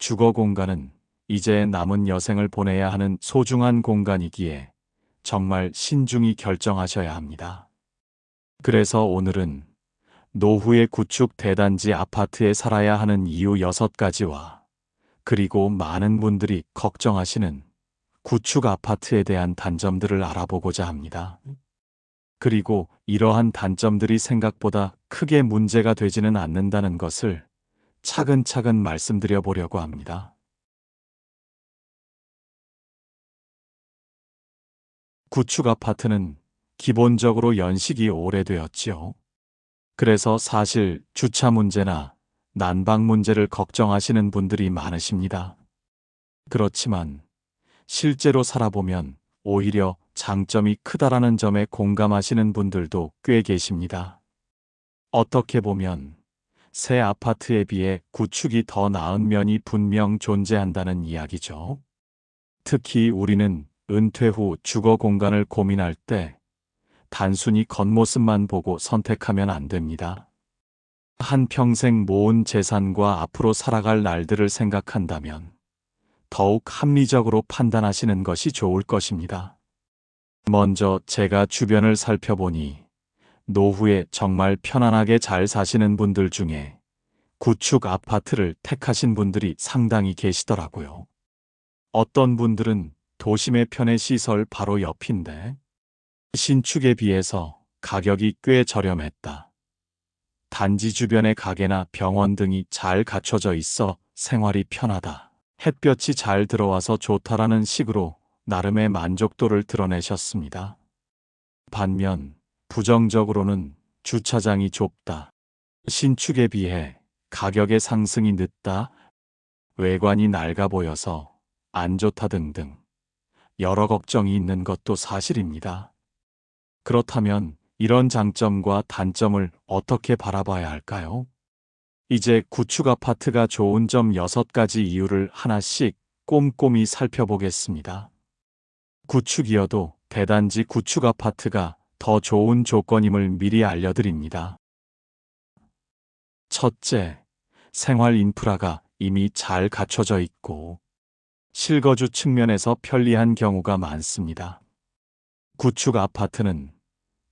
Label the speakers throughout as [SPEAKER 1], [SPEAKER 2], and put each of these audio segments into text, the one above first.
[SPEAKER 1] 주거 공간은 이제 남은 여생을 보내야 하는 소중한 공간이기에 정말 신중히 결정하셔야 합니다. 그래서 오늘은 노후의 구축 대단지 아파트에 살아야 하는 이유 6가지와 그리고 많은 분들이 걱정하시는 구축 아파트에 대한 단점들을 알아보고자 합니다. 그리고 이러한 단점들이 생각보다 크게 문제가 되지는 않는다는 것을 차근차근 말씀드려 보려고 합니다. 구축 아파트는 기본적으로 연식이 오래되었지요. 그래서 사실 주차 문제나 난방 문제를 걱정하시는 분들이 많으십니다. 그렇지만 실제로 살아보면 오히려 장점이 크다라는 점에 공감하시는 분들도 꽤 계십니다. 어떻게 보면 새 아파트에 비해 구축이 더 나은 면이 분명 존재한다는 이야기죠. 특히 우리는 은퇴 후 주거 공간을 고민할 때 단순히 겉모습만 보고 선택하면 안 됩니다. 한평생 모은 재산과 앞으로 살아갈 날들을 생각한다면 더욱 합리적으로 판단하시는 것이 좋을 것입니다. 먼저 제가 주변을 살펴보니 노후에 정말 편안하게 잘 사시는 분들 중에 구축 아파트를 택하신 분들이 상당히 계시더라고요. 어떤 분들은 도심의 편의 시설 바로 옆인데 신축에 비해서 가격이 꽤 저렴했다. 단지 주변의 가게나 병원 등이 잘 갖춰져 있어 생활이 편하다. 햇볕이 잘 들어와서 좋다라는 식으로 나름의 만족도를 드러내셨습니다. 반면 부정적으로는 주차장이 좁다. 신축에 비해 가격의 상승이 늦다. 외관이 낡아 보여서 안 좋다 등등 여러 걱정이 있는 것도 사실입니다. 그렇다면 이런 장점과 단점을 어떻게 바라봐야 할까요? 이제 구축 아파트가 좋은 점 6가지 이유를 하나씩 꼼꼼히 살펴보겠습니다. 구축이어도 대단지 구축 아파트가 더 좋은 조건임을 미리 알려드립니다. 첫째, 생활 인프라가 이미 잘 갖춰져 있고 실거주 측면에서 편리한 경우가 많습니다. 구축 아파트는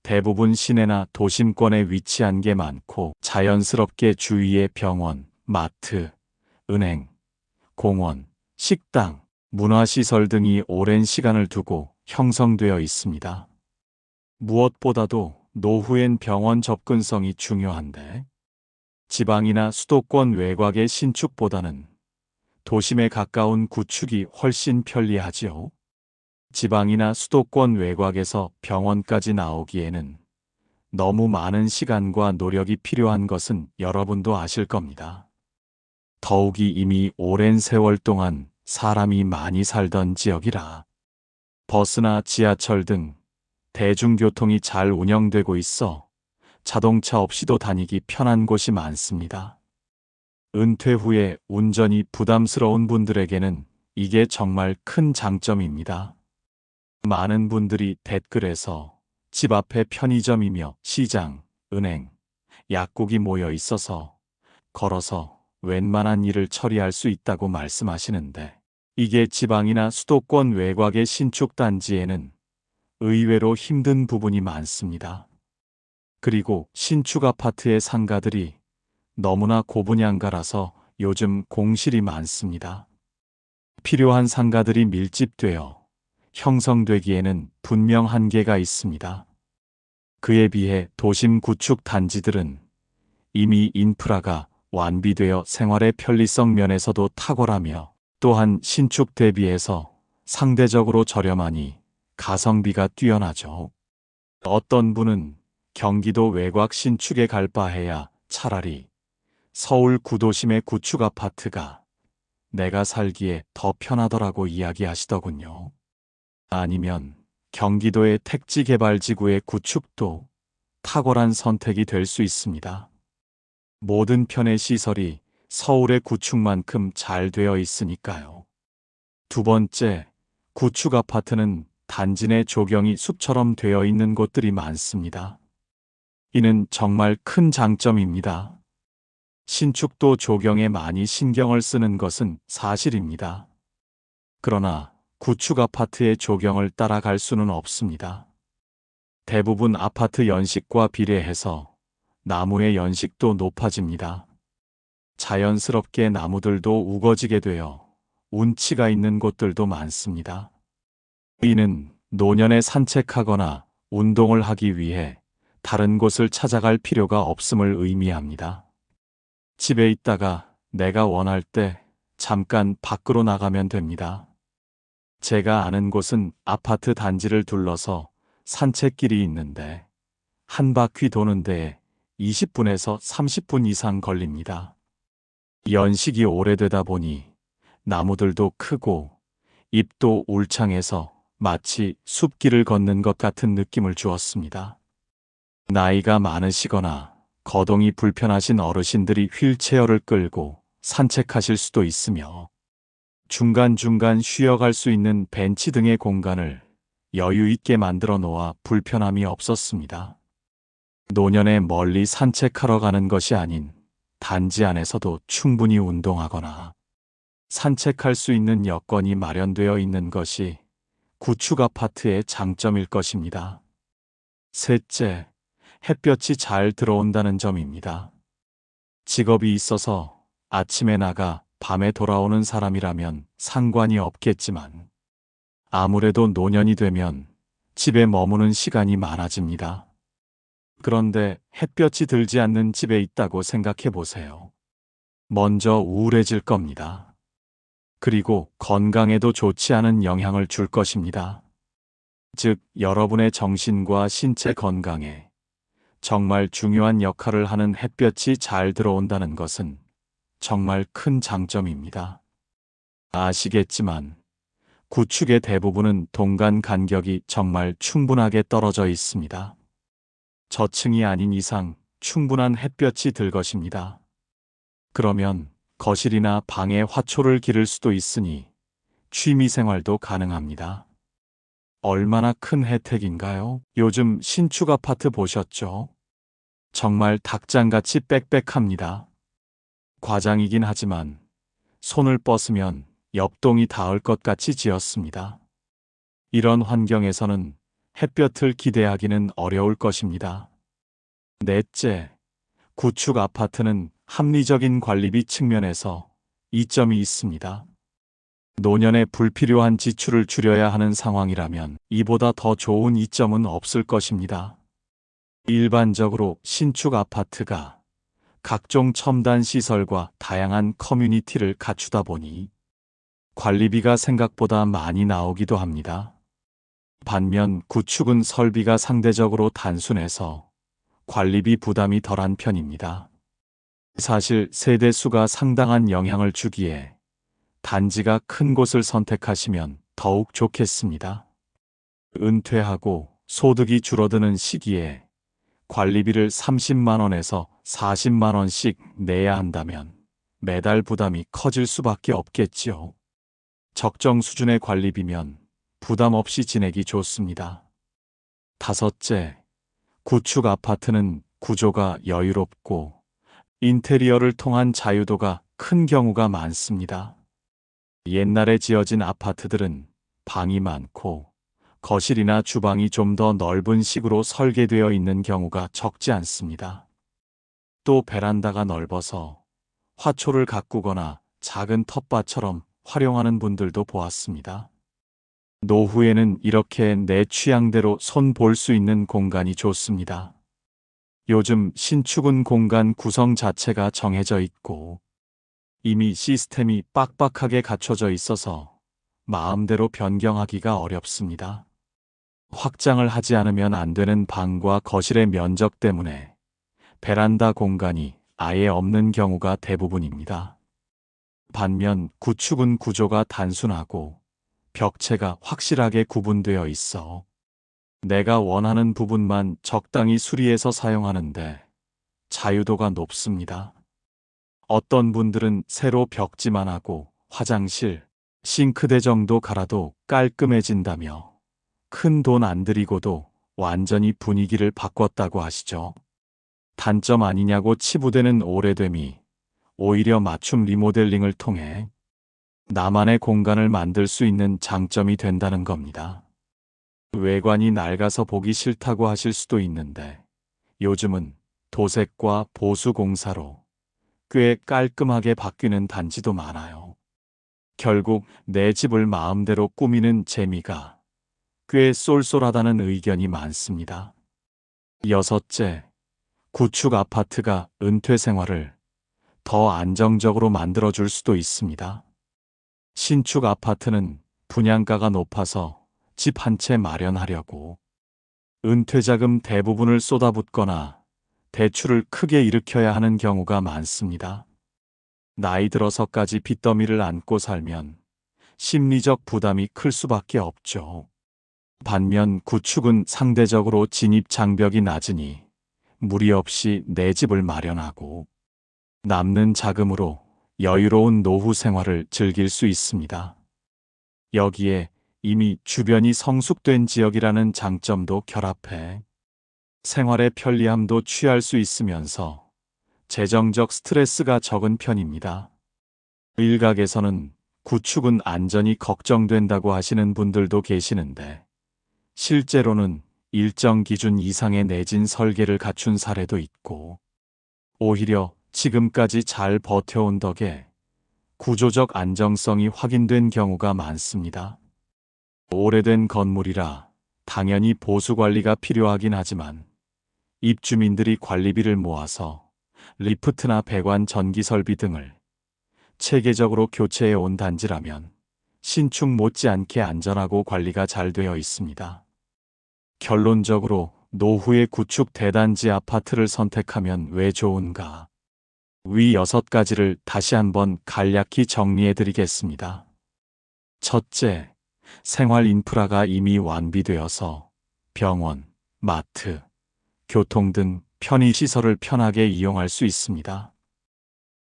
[SPEAKER 1] 대부분 시내나 도심권에 위치한 게 많고 자연스럽게 주위에 병원, 마트, 은행, 공원, 식당, 문화시설 등이 오랜 시간을 두고 형성되어 있습니다. 무엇보다도 노후엔 병원 접근성이 중요한데 지방이나 수도권 외곽의 신축보다는 도심에 가까운 구축이 훨씬 편리하지요. 지방이나 수도권 외곽에서 병원까지 나오기에는 너무 많은 시간과 노력이 필요한 것은 여러분도 아실 겁니다. 더욱이 이미 오랜 세월 동안 사람이 많이 살던 지역이라 버스나 지하철 등 대중교통이 잘 운영되고 있어 자동차 없이도 다니기 편한 곳이 많습니다. 은퇴 후에 운전이 부담스러운 분들에게는 이게 정말 큰 장점입니다. 많은 분들이 댓글에서 집 앞에 편의점이며 시장, 은행, 약국이 모여 있어서 걸어서 웬만한 일을 처리할 수 있다고 말씀하시는데 이게 지방이나 수도권 외곽의 신축 단지에는 의외로 힘든 부분이 많습니다. 그리고 신축 아파트의 상가들이 너무나 고분양가라서 요즘 공실이 많습니다. 필요한 상가들이 밀집되어 형성되기에는 분명 한계가 있습니다. 그에 비해 도심 구축 단지들은 이미 인프라가 완비되어 생활의 편리성 면에서도 탁월하며 또한 신축 대비해서 상대적으로 저렴하니 가성비가 뛰어나죠. 어떤 분은 경기도 외곽 신축에 갈 바해야 차라리 서울 구도심의 구축 아파트가 내가 살기에 더 편하더라고 이야기하시더군요. 아니면 경기도의 택지 개발 지구의 구축도 탁월한 선택이 될 수 있습니다. 모든 편의 시설이 서울의 구축만큼 잘 되어 있으니까요. 두 번째, 구축 아파트는 단지 내 조경이 숲처럼 되어 있는 곳들이 많습니다. 이는 정말 큰 장점입니다. 신축도 조경에 많이 신경을 쓰는 것은 사실입니다. 그러나 구축 아파트의 조경을 따라갈 수는 없습니다. 대부분 아파트 연식과 비례해서 나무의 연식도 높아집니다. 자연스럽게 나무들도 우거지게 되어 운치가 있는 곳들도 많습니다. 이는 노년에 산책하거나 운동을 하기 위해 다른 곳을 찾아갈 필요가 없음을 의미합니다. 집에 있다가 내가 원할 때 잠깐 밖으로 나가면 됩니다. 제가 아는 곳은 아파트 단지를 둘러서 산책길이 있는데 한 바퀴 도는 데에 20분에서 30분 이상 걸립니다. 연식이 오래되다 보니 나무들도 크고 잎도 울창해서 마치 숲길을 걷는 것 같은 느낌을 주었습니다. 나이가 많으시거나 거동이 불편하신 어르신들이 휠체어를 끌고 산책하실 수도 있으며 중간중간 쉬어갈 수 있는 벤치 등의 공간을 여유 있게 만들어 놓아 불편함이 없었습니다. 노년에 멀리 산책하러 가는 것이 아닌 단지 안에서도 충분히 운동하거나 산책할 수 있는 여건이 마련되어 있는 것이 구축 아파트의 장점일 것입니다. 셋째, 햇볕이 잘 들어온다는 점입니다. 직업이 있어서 아침에 나가 밤에 돌아오는 사람이라면 상관이 없겠지만 아무래도 노년이 되면 집에 머무는 시간이 많아집니다. 그런데 햇볕이 들지 않는 집에 있다고 생각해 보세요. 먼저 우울해질 겁니다. 그리고 건강에도 좋지 않은 영향을 줄 것입니다. 즉, 여러분의 정신과 신체 건강에 정말 중요한 역할을 하는 햇볕이 잘 들어온다는 것은 정말 큰 장점입니다. 아시겠지만, 구축의 대부분은 동간 간격이 정말 충분하게 떨어져 있습니다. 저층이 아닌 이상 충분한 햇볕이 들 것입니다. 그러면 거실이나 방에 화초를 기를 수도 있으니 취미 생활도 가능합니다. 얼마나 큰 혜택인가요? 요즘 신축 아파트 보셨죠? 정말 닭장같이 빽빽합니다. 과장이긴 하지만 손을 뻗으면 옆동이 닿을 것 같이 지었습니다. 이런 환경에서는 햇볕을 기대하기는 어려울 것입니다. 넷째, 구축 아파트는 합리적인 관리비 측면에서 이점이 있습니다. 노년에 불필요한 지출을 줄여야 하는 상황이라면 이보다 더 좋은 이점은 없을 것입니다. 일반적으로 신축 아파트가 각종 첨단 시설과 다양한 커뮤니티를 갖추다 보니 관리비가 생각보다 많이 나오기도 합니다. 반면 구축은 설비가 상대적으로 단순해서 관리비 부담이 덜한 편입니다. 사실 세대 수가 상당한 영향을 주기에 단지가 큰 곳을 선택하시면 더욱 좋겠습니다. 은퇴하고 소득이 줄어드는 시기에 관리비를 30만원에서 40만원씩 내야 한다면 매달 부담이 커질 수밖에 없겠지요. 적정 수준의 관리비면 부담 없이 지내기 좋습니다. 다섯째, 구축 아파트는 구조가 여유롭고 인테리어를 통한 자유도가 큰 경우가 많습니다. 옛날에 지어진 아파트들은 방이 많고 거실이나 주방이 좀 더 넓은 식으로 설계되어 있는 경우가 적지 않습니다. 또 베란다가 넓어서 화초를 가꾸거나 작은 텃밭처럼 활용하는 분들도 보았습니다. 노후에는 이렇게 내 취향대로 손 볼 수 있는 공간이 좋습니다. 요즘 신축은 공간 구성 자체가 정해져 있고 이미 시스템이 빡빡하게 갖춰져 있어서 마음대로 변경하기가 어렵습니다. 확장을 하지 않으면 안 되는 방과 거실의 면적 때문에 베란다 공간이 아예 없는 경우가 대부분입니다. 반면 구축은 구조가 단순하고 벽체가 확실하게 구분되어 있어 내가 원하는 부분만 적당히 수리해서 사용하는데 자유도가 높습니다. 어떤 분들은 새로 벽지만 하고 화장실, 싱크대 정도 갈아도 깔끔해진다며 큰 돈 안 들이고도 완전히 분위기를 바꿨다고 하시죠. 단점 아니냐고 치부되는 오래됨이 오히려 맞춤 리모델링을 통해 나만의 공간을 만들 수 있는 장점이 된다는 겁니다. 외관이 낡아서 보기 싫다고 하실 수도 있는데 요즘은 도색과 보수 공사로 꽤 깔끔하게 바뀌는 단지도 많아요. 결국 내 집을 마음대로 꾸미는 재미가 꽤 쏠쏠하다는 의견이 많습니다. 여섯째, 구축 아파트가 은퇴 생활을 더 안정적으로 만들어줄 수도 있습니다. 신축 아파트는 분양가가 높아서 집 한 채 마련하려고 은퇴자금 대부분을 쏟아붓거나 대출을 크게 일으켜야 하는 경우가 많습니다. 나이 들어서까지 빚더미를 안고 살면 심리적 부담이 클 수밖에 없죠. 반면 구축은 상대적으로 진입 장벽이 낮으니 무리 없이 내 집을 마련하고 남는 자금으로 여유로운 노후 생활을 즐길 수 있습니다. 여기에 이미 주변이 성숙된 지역이라는 장점도 결합해 생활의 편리함도 취할 수 있으면서 재정적 스트레스가 적은 편입니다. 일각에서는 구축은 안전이 걱정된다고 하시는 분들도 계시는데 실제로는 일정 기준 이상의 내진 설계를 갖춘 사례도 있고 오히려 지금까지 잘 버텨온 덕에 구조적 안정성이 확인된 경우가 많습니다. 오래된 건물이라 당연히 보수 관리가 필요하긴 하지만 입주민들이 관리비를 모아서 리프트나 배관 전기 설비 등을 체계적으로 교체해 온 단지라면 신축 못지않게 안전하고 관리가 잘 되어 있습니다. 결론적으로 노후의 구축 대단지 아파트를 선택하면 왜 좋은가? 위 여섯 가지를 다시 한번 간략히 정리해 드리겠습니다. 첫째, 생활 인프라가 이미 완비되어서 병원, 마트, 교통 등 편의시설을 편하게 이용할 수 있습니다.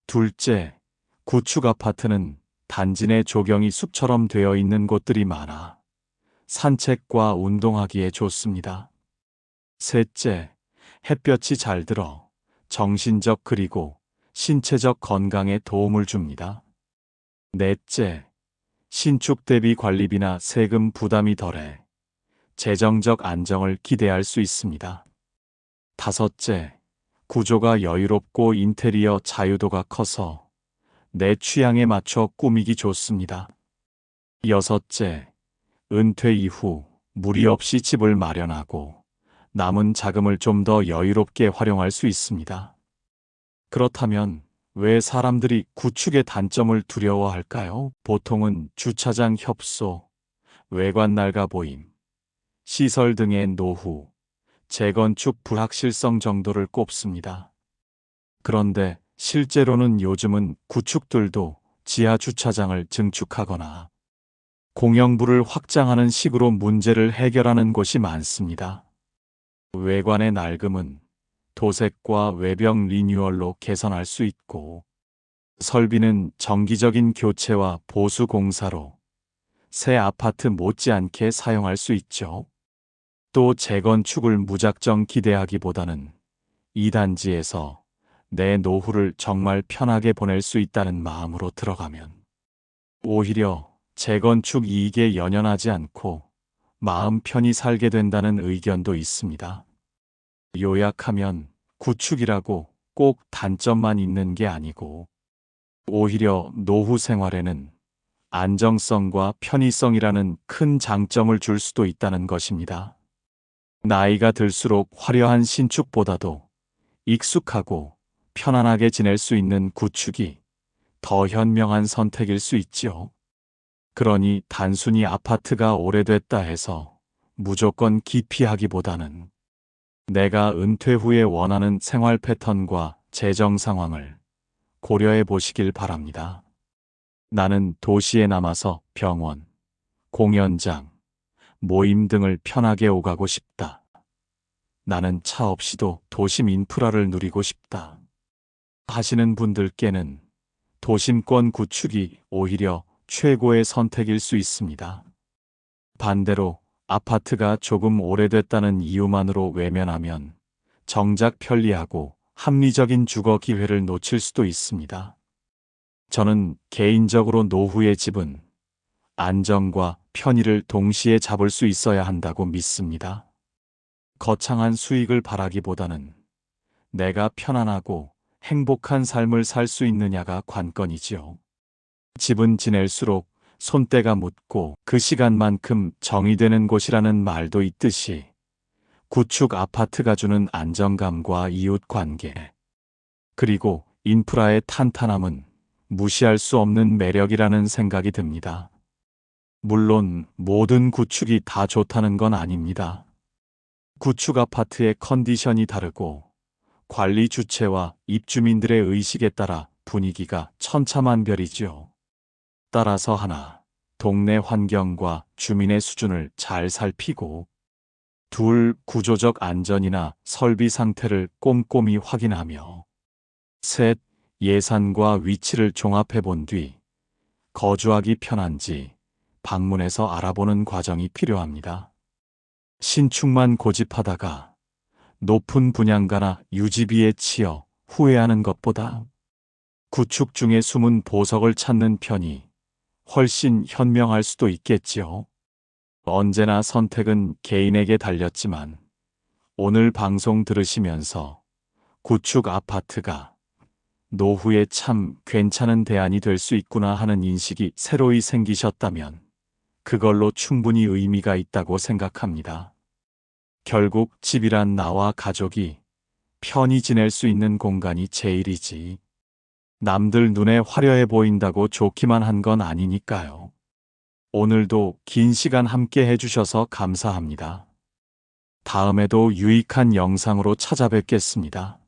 [SPEAKER 1] 둘째, 구축 아파트는 단지 내 조경이 숲처럼 되어 있는 곳들이 많아 산책과 운동하기에 좋습니다. 셋째, 햇볕이 잘 들어 정신적 그리고 신체적 건강에 도움을 줍니다. 넷째, 신축 대비 관리비나 세금 부담이 덜해 재정적 안정을 기대할 수 있습니다. 다섯째, 구조가 여유롭고 인테리어 자유도가 커서 내 취향에 맞춰 꾸미기 좋습니다. 여섯째, 은퇴 이후 무리 없이 집을 마련하고 남은 자금을 좀 더 여유롭게 활용할 수 있습니다. 그렇다면 왜 사람들이 구축의 단점을 두려워할까요? 보통은 주차장 협소, 외관 낡아 보임, 시설 등의 노후, 재건축 불확실성 정도를 꼽습니다. 그런데 실제로는 요즘은 구축들도 지하 주차장을 증축하거나 공영부를 확장하는 식으로 문제를 해결하는 곳이 많습니다. 외관의 낡음은 도색과 외벽 리뉴얼로 개선할 수 있고 설비는 정기적인 교체와 보수 공사로 새 아파트 못지않게 사용할 수 있죠. 또 재건축을 무작정 기대하기보다는 이 단지에서 내 노후를 정말 편하게 보낼 수 있다는 마음으로 들어가면 오히려 재건축 이익에 연연하지 않고 마음 편히 살게 된다는 의견도 있습니다. 요약하면 구축이라고 꼭 단점만 있는 게 아니고 오히려 노후 생활에는 안정성과 편의성이라는 큰 장점을 줄 수도 있다는 것입니다. 나이가 들수록 화려한 신축보다도 익숙하고 편안하게 지낼 수 있는 구축이 더 현명한 선택일 수 있지요. 그러니 단순히 아파트가 오래됐다 해서 무조건 기피하기보다는 내가 은퇴 후에 원하는 생활 패턴과 재정 상황을 고려해 보시길 바랍니다. 나는 도시에 남아서 병원, 공연장, 모임 등을 편하게 오가고 싶다. 나는 차 없이도 도심 인프라를 누리고 싶다. 하시는 분들께는 도심권 구축이 오히려 최고의 선택일 수 있습니다. 반대로 아파트가 조금 오래됐다는 이유만으로 외면하면 정작 편리하고 합리적인 주거 기회를 놓칠 수도 있습니다. 저는 개인적으로 노후의 집은 안정과 편의를 동시에 잡을 수 있어야 한다고 믿습니다. 거창한 수익을 바라기보다는 내가 편안하고 행복한 삶을 살 수 있느냐가 관건이지요. 집은 지낼수록 손때가 묻고 그 시간만큼 정의되는 곳이라는 말도 있듯이 구축 아파트가 주는 안정감과 이웃 관계, 그리고 인프라의 탄탄함은 무시할 수 없는 매력이라는 생각이 듭니다. 물론 모든 구축이 다 좋다는 건 아닙니다. 구축 아파트의 컨디션이 다르고 관리 주체와 입주민들의 의식에 따라 분위기가 천차만별이지요. 따라서 하나, 동네 환경과 주민의 수준을 잘 살피고 둘, 구조적 안전이나 설비 상태를 꼼꼼히 확인하며 셋, 예산과 위치를 종합해 본 뒤 거주하기 편한지 방문해서 알아보는 과정이 필요합니다. 신축만 고집하다가 높은 분양가나 유지비에 치여 후회하는 것보다 구축 중에 숨은 보석을 찾는 편이 훨씬 현명할 수도 있겠지요. 언제나 선택은 개인에게 달렸지만 오늘 방송 들으시면서 구축 아파트가 노후에 참 괜찮은 대안이 될 수 있구나 하는 인식이 새로이 생기셨다면 그걸로 충분히 의미가 있다고 생각합니다. 결국 집이란 나와 가족이 편히 지낼 수 있는 공간이 제일이지. 남들 눈에 화려해 보인다고 좋기만 한 건 아니니까요. 오늘도 긴 시간 함께 해주셔서 감사합니다. 다음에도 유익한 영상으로 찾아뵙겠습니다.